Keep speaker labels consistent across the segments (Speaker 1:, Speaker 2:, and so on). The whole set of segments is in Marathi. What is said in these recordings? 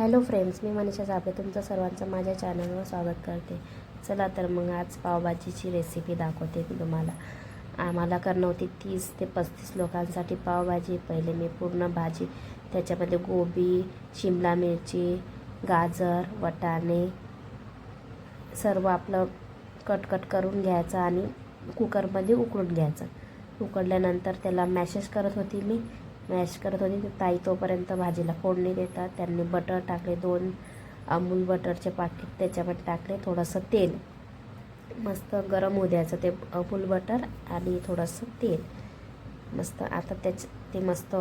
Speaker 1: हॅलो फ्रेंड्स मी मनीषा साबळे तुमचं सर्वांचं माझ्या चॅनलवर स्वागत करते. चला तर मग आज पावभाजीची रेसिपी दाखवते मी तुम्हाला. आम्हाला करणं होती तीस ते पस्तीस लोकांसाठी पावभाजी. पहिले मी पूर्ण भाजी त्याच्यामध्ये गोबी शिमला मिरची गाजर वटाणे सर्व आपलं कट कट करून घ्यायचं आणि कुकरमध्ये उकळून घ्यायचं. उकडल्यानंतर त्याला मॅशेज करत होती मी. मॅश करत होती. ताई तोपर्यंत भाजीला फोडणी देतात. त्यांनी बटर टाकले दोन अमूल बटरचे पाकिट त्याच्यामध्ये टाकले थोडंसं तेल. मस्त गरम होऊ द्यायचं ते अमूल बटर आणि थोडंसं तेल. मस्त आता त्याच ते मस्त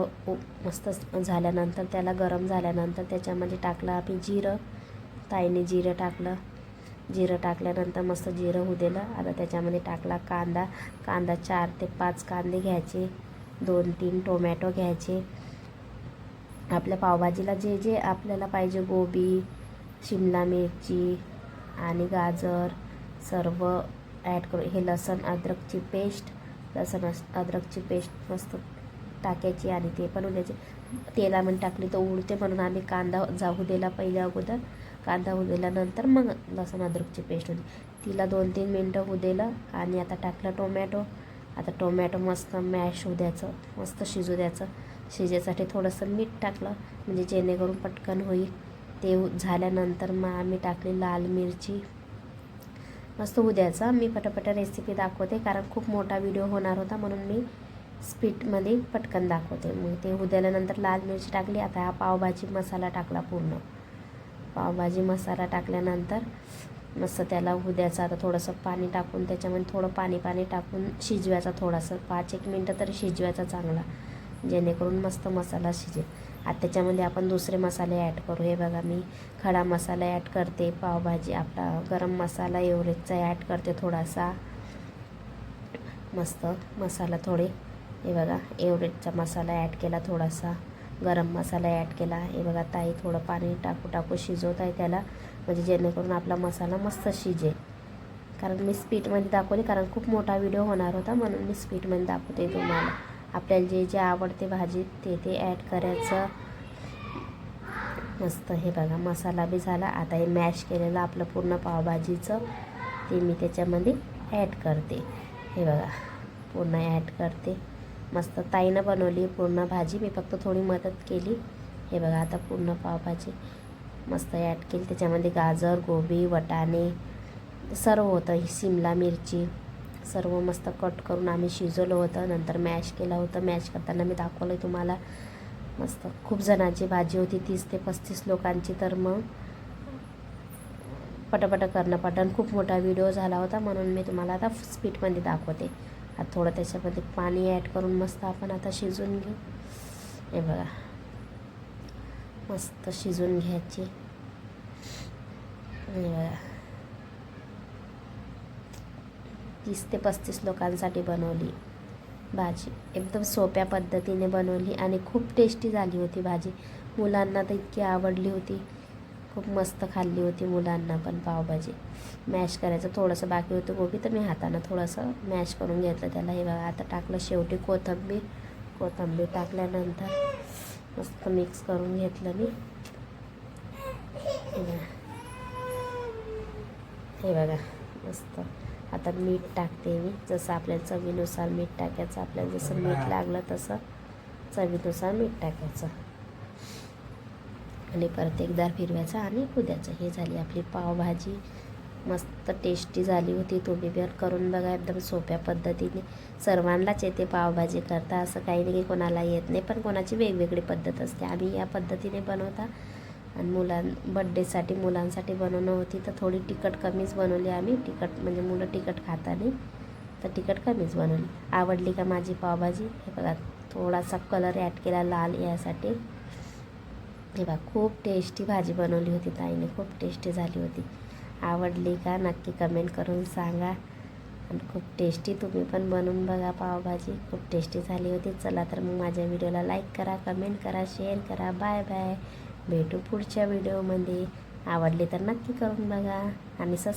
Speaker 1: मस्त झाल्यानंतर त्याला गरम झाल्यानंतर त्याच्यामध्ये टाकलं आम्ही जिरं. ताईने जिरं टाकलं. जिरं टाकल्यानंतर मस्त जिरं होऊ दिलं. आता त्याच्यामध्ये टाकला कांदा. कांदा चार ते पाच कांदे घ्यायचे. दोन तीन टोमॅटो घ्यायचे. आपल्या पावभाजीला जे जे आपल्याला पाहिजे गोबी शिमला मिरची आणि गाजर सर्व ॲड करू. हे लसण अद्रकची पेस्ट लसण अद्रकची पेस्ट मस्त टाकायची आणि ते पण उद्याचे. तेलामध्ये टाकली तर उडते म्हणून आम्ही कांदा जाऊ दिला पहिल्या अगोदर. कांदा होऊ दिल्यानंतर मग लसण अद्रकची पेस्ट होती. तिला दोन तीन मिनटं होऊ दिलं आणि आता टाकलं टोमॅटो. आता टोमॅटो मस्त मॅश होऊ द्यायचं मस्त शिजू द्यायचं. शिजायसाठी थोडंसं मीठ टाकलं म्हणजे जेणेकरून पटकन होईल. ते हो- झाल्यानंतर मग आम्ही टाकली लाल मिरची. मस्त उद्याचं मी पटापटा रेसिपी दाखवते कारण खूप मोठा व्हिडिओ होणार होता म्हणून मी स्पीडमध्ये पटकन दाखवते. मग ते उद्याल्यानंतर लाल मिरची टाकली आता हा पावभाजी मसाला टाकला पूर्ण. पावभाजी मसाला टाकल्यानंतर मस्त त्याला होऊ द्यायचं आता थोडंसं पाणी टाकून त्याच्यामध्ये थोडं पाणी पाणी टाकून शिजवायचा थोडासा. पाच एक मिनटं तरी शिजवायचा चांगला. जेणेकरून मस्त मसाला शिजेल. आता त्याच्यामध्ये आपण दुसरे मसाले ॲड करू. हे बघा मी खडा मसाला ॲड करते पावभाजी आपला गरम मसाला एवरेजचा ॲड करते थोडासा. मस्त मसाला थोडे. हे बघा एवरेजचा मसाला ॲड केला थोडासा. गरम मसाला ॲड केला. हे बघा ताई थोडं पाणी टाकू टाकू शिजवत आहे त्याला. म्हणजे जेणेकरून आपला मसाला मस्त शिजेल. कारण मी स्पीडमध्ये दाखवली कारण खूप मोठा व्हिडिओ होणार होता म्हणून मी स्पीडमध्ये दाखवते तुम्हाला. आपल्याला जे जे आवडते भाजी ते ते ॲड करायचं. मस्त हे बघा मसाला बी झाला. आता हे मॅश केलेलं आपलं पूर्ण पावभाजीचं ते मी त्याच्यामध्ये ॲड करते. हे बघा पूर्ण ॲड करते. मस्त ताईनं बनवली पूर्ण भाजी. मी फक्त थोडी मदत केली. हे बघा आता पूर्ण पावभाजी मस्त ॲड केली. त्याच्यामध्ये गाजर गोबी वटाणे सर्व होतं. ही शिमला मिरची सर्व मस्त कट करून आम्ही शिजवलं होतं. नंतर मॅश केलं होतं. मॅश करताना मी दाखवलं आहे तुम्हाला. मस्त. खूप जणांची भाजी होती तीस ते पस्तीस लोकांची. तर मग पटापट करणं पटन. खूप मोठा व्हिडिओ झाला होता म्हणून मी तुम्हाला आता स्पीडमध्ये दाखवते. आता थोडं त्याच्यामध्ये पाणी ॲड करून मस्त आपण आता शिजून घेऊ. हे बघा. मस्त शिजून घ्यायची. हे बघा. तीस ते पस्तीस लोकांसाठी बनवली भाजी. एकदम सोप्या पद्धतीने बनवली आणि खूप टेस्टी झाली होती भाजी. मुलांना तर इतकी आवडली होती. खूप मस्त खाल्ली होती मुलांना पण पावभाजी. मॅश करायचं थोडंसं बाकी होतं गोबी तर मी हातानं थोडंसं मॅश करून घेतलं त्याला. हे बघा आता टाकलं शेवटी कोथिंबीर. कोथिंबीर टाकल्यानंतर मस्त मिक्स करून घेतलं मी. हे बघा. हे बघा मस्त. आता मीठ टाकते मी. जसं आपल्याला चवीनुसार मीठ टाकायचं आपल्याला जसं मीठ लागलं तसं चवीनुसार मीठ टाकायचं. आणि परत एकदा फिरवायचं आणि उद्याचं. हे झाली आपली पावभाजी. मस्त टेस्टी झाली होती. तुम्ही पण करून बघा एकदम सोप्या पद्धतीने. सर्वांनाच येते पावभाजी करता. असं काही नाही की कोणाला येत नाही पण कोणाची वेगवेगळी पद्धत असते. आम्ही या पद्धतीने बनवता. आणि मुलां बड्डेसाठी मुलांसाठी बनवणं होती तर थोडी तिखट कमीच बनवली आम्ही. तिखट म्हणजे मुलं तिखट खाता नाही तर तिखट कमीच बनवली. आवडली का माझी पावभाजी? हे बघा थोडासा कलर ॲड केला लाल यासाठी. हे बा खूप टेस्टी भाजी बनवली होती ताईने खूप टेस्टी झाली होती. आवडली का? नक्की कमेंट करून सांगा. आणि खूप टेस्टी तुम्ही पण बनवून बघा पावभाजी. खूप टेस्टी झाली होती. चला तर मग माझ्या व्हिडिओला लाईक करा कमेंट करा शेअर करा. बाय बाय भेटू पुढच्या व्हिडिओमध्ये आवडली तर नक्की करून बघा. आणि सबस्क्राईब